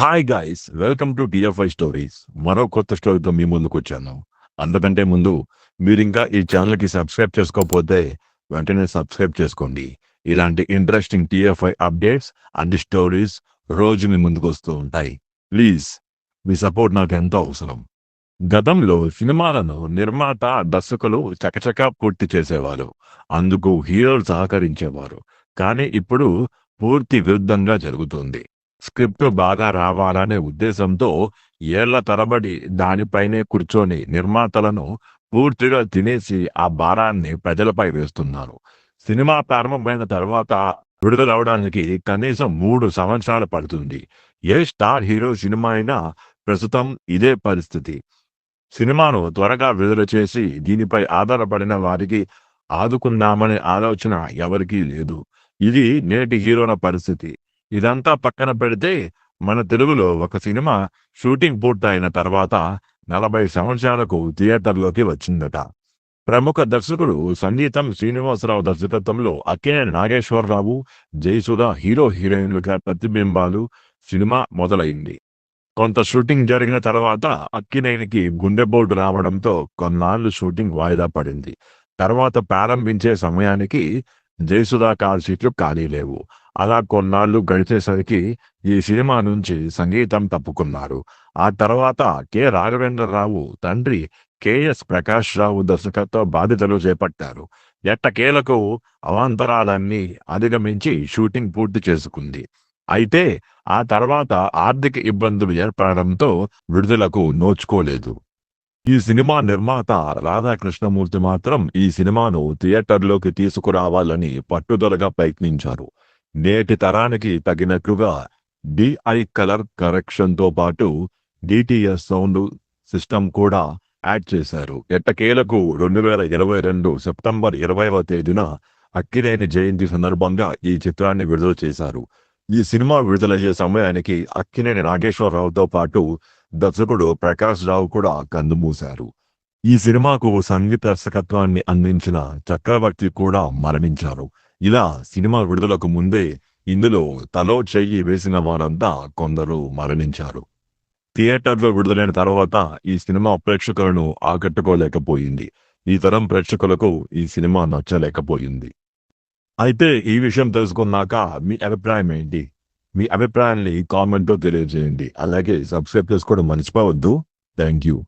Hi guys welcome to TFI stories మరో కొత్త స్టోరీతో మీ ముందుకు వచ్చాను. అందుకంటే ముందు మీరు ఇంకా ఈ ఛానల్కి సబ్స్క్రైబ్ చేసుకోకపోతే వెంటనే సబ్స్క్రైబ్ చేసుకోండి. ఇలాంటి interesting TFI updates and stories రోజు మీ ముందుకు వస్తూ ఉంటాయి. ప్లీజ్ మీ సపోర్ట్ నాకు ఎంతో అవసరం. గతంలో సినిమాలను నిర్మాత దర్శకులు చకచకా పూర్తి చేసేవారు. అందుకు హీరోలు సహకరించేవారు. కానీ ఇప్పుడు పూర్తి విరుద్ధంగా జరుగుతుంది. స్క్రిప్ట్ బాగా రావాలనే ఉద్దేశంతో ఏళ్ళ తరబడి దానిపైనే కూర్చొని నిర్మాతలను పూర్తిగా తినేసి ఆ భారాన్ని ప్రజలపై వేస్తున్నారు. సినిమా ప్రారంభమైన తర్వాత విడుదలవడానికి కనీసం మూడు సంవత్సరాలు పడుతుంది. ఏ స్టార్ హీరో సినిమా అయినా ప్రస్తుతం ఇదే పరిస్థితి. సినిమాను త్వరగా విడుదల చేసి దీనిపై ఆధారపడిన వారికి ఆదుకుందామనే ఆలోచన ఎవరికీ లేదు. ఇది నేటి హీరోల పరిస్థితి. ఇదంతా పక్కన పెడితే మన తెలుగులో ఒక సినిమా షూటింగ్ పూర్తయిన తర్వాత నలభై సంవత్సరాలకు థియేటర్లోకి వచ్చిందట. ప్రముఖ దర్శకుడు సంగీతం శ్రీనివాసరావు దర్శకత్వంలో అక్కినే నాగేశ్వరరావు జయసుధ హీరో హీరోయిన్లుగా ప్రతిబింబాలు సినిమా మొదలైంది. కొంత షూటింగ్ జరిగిన తర్వాత అక్కినేనికి గుండెపోటు రావడంతో కొన్నాళ్ళు షూటింగ్ వాయిదా పడింది. తర్వాత ప్రారంభించే సమయానికి జయసుధా కాల్ సీట్లు ఖాళీ లేవు. అలా కొన్నాళ్ళు గడిచేసరికి ఈ సినిమా నుంచి సంగీతం తప్పుకున్నారు. ఆ తర్వాత కె. రాఘవేంద్రరావు తండ్రి కెఎస్ ప్రకాష్ రావు దర్శకత్వ బాధ్యతలు చేపట్టారు. ఎట్టకేలకు అవాంతరాలన్నీ అధిగమించి షూటింగ్ పూర్తి చేసుకుంది. అయితే ఆ తర్వాత ఆర్థిక ఇబ్బందులు ఏర్పడడంతో విడుదలకు నోచుకోలేదు. ఈ సినిమా నిర్మాత రాధాకృష్ణమూర్తి మాత్రం ఈ సినిమాను థియేటర్లోకి తీసుకురావాలని పట్టుదలగా ప్రయత్నించారు. నేటి తరానికి తగినట్లుగా డిఐ కలర్ కరెక్షన్తో పాటు డిటిఎస్ సౌండ్ సిస్టమ్ కూడా యాడ్ చేశారు. ఎట్టకేలకు రెండు వేల ఇరవై రెండు సెప్టెంబర్ ఇరవైవ తేదీన అక్కినేని జయంతి సందర్భంగా ఈ చిత్రాన్ని విడుదల చేశారు. ఈ సినిమా విడుదలయ్యే సమయానికి అక్కినేని నాగేశ్వరరావుతో పాటు దర్శకుడు ప్రకాష్ రావు కూడా కందుమూశారు. ఈ సినిమాకు సంగీత దర్శకత్వాన్ని అందించిన చక్రవర్తి కూడా మరణించారు. ఇలా సినిమా విడుదలకు ముందే ఇందులో తలో చెయ్యి వేసిన వారంతా కొందరు మరణించారు. థియేటర్లో విడుదలైన తర్వాత ఈ సినిమా ప్రేక్షకులను ఆకట్టుకోలేకపోయింది. ఈ తరం ప్రేక్షకులకు ఈ సినిమా నచ్చలేకపోయింది. అయితే ఈ విషయం తెలుసుకున్నాక మీ అభిప్రాయం ఏంటి? మీ అభిప్రాయాన్ని కామెంట్తో తెలియజేయండి. అలాగే సబ్స్క్రైబ్ చేసుకోవడం మర్చిపోవద్దు. Thank you.